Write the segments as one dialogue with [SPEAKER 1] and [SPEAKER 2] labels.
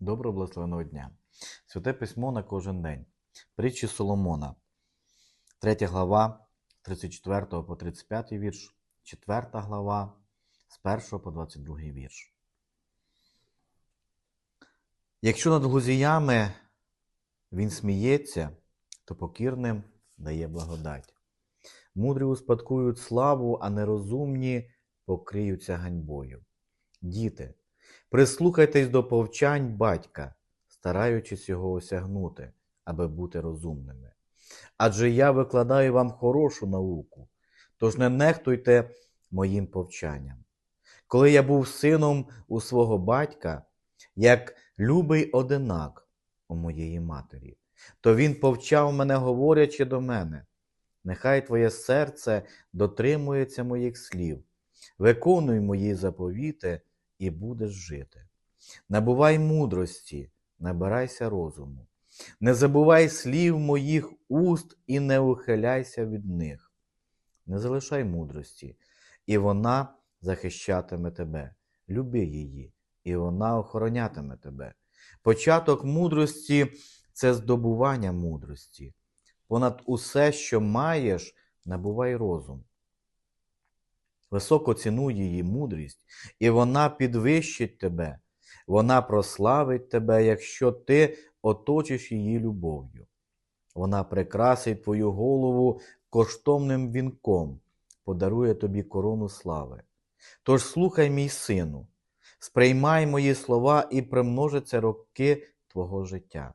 [SPEAKER 1] Доброго благословеного дня. Святе письмо на кожен день. Притчі Соломона, 3 глава, 34 по 35 вірш, 4 глава, з 1 по 22 вірш. Якщо над глузіями він сміється, то покірним дає благодать. Мудрі успадкують славу, а нерозумні покриються ганьбою. Діти, прислухайтесь до повчань батька, стараючись його осягнути, аби бути розумними. Адже я викладаю вам хорошу науку, тож не нехтуйте моїм повчанням. Коли я був сином у свого батька, як любий одинак у моєї матері, то він повчав мене, говорячи до мене. Нехай твоє серце дотримується моїх слів, виконуй мої заповіти і будеш жити. Набувай мудрості, набирайся розуму, не забувай слів моїх уст і не ухиляйся від них. Не залишай мудрості, і вона захищатиме тебе. Люби її, і вона охоронятиме тебе. Початок мудрості це здобування мудрості. Понад усе, що маєш, набувай розум. Високо цінуй її мудрість, і вона підвищить тебе, вона прославить тебе, якщо ти оточиш її любов'ю. Вона прикрасить твою голову коштовним вінком, подарує тобі корону слави. Тож слухай, мій сину, сприймай мої слова і примножаться роки твого життя.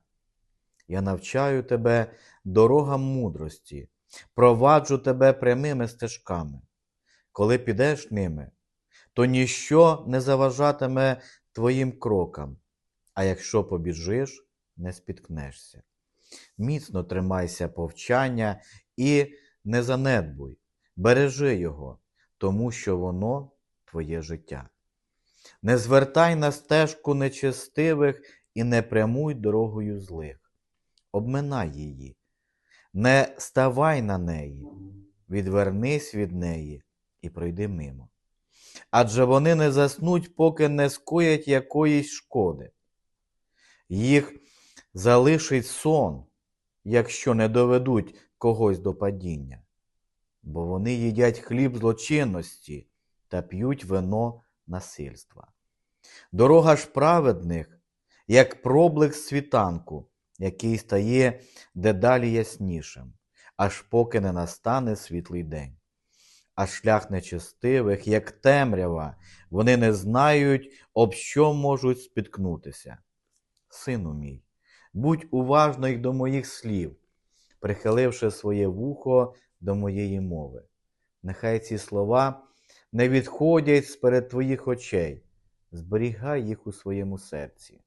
[SPEAKER 1] Я навчаю тебе дорогам мудрості, проваджу тебе прямими стежками. Коли підеш ними, то ніщо не заважатиме твоїм крокам, а якщо побіжиш, не спіткнешся. Міцно тримайся повчання і не занедбуй, бережи його, тому що воно твоє життя. Не звертай на стежку нечестивих і не прямуй дорогою злих. Обминай її, не ставай на неї, відвернись від неї і пройди мимо. Адже вони не заснуть, поки не скоять якоїсь шкоди. Їх залишить сон, якщо не доведуть когось до падіння, бо вони їдять хліб злочинності та п'ють вино насильства. Дорога ж праведних, як проблиск світанку, який стає дедалі яснішим, аж поки не настане світлий день. А шлях нечестивих, як темрява, вони не знають, об що можуть спіткнутися. Сину мій, будь уважний до моїх слів, прихиливши своє вухо до моєї мови. Нехай ці слова не відходять сперед твоїх очей, зберігай їх у своєму серці,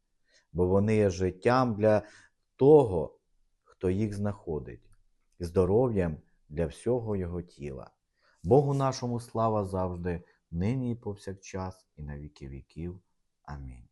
[SPEAKER 1] бо вони є життям для того, хто їх знаходить, і здоров'ям для всього його тіла. Богу нашому слава завжди, нині і повсякчас, і на віки віків. Амінь.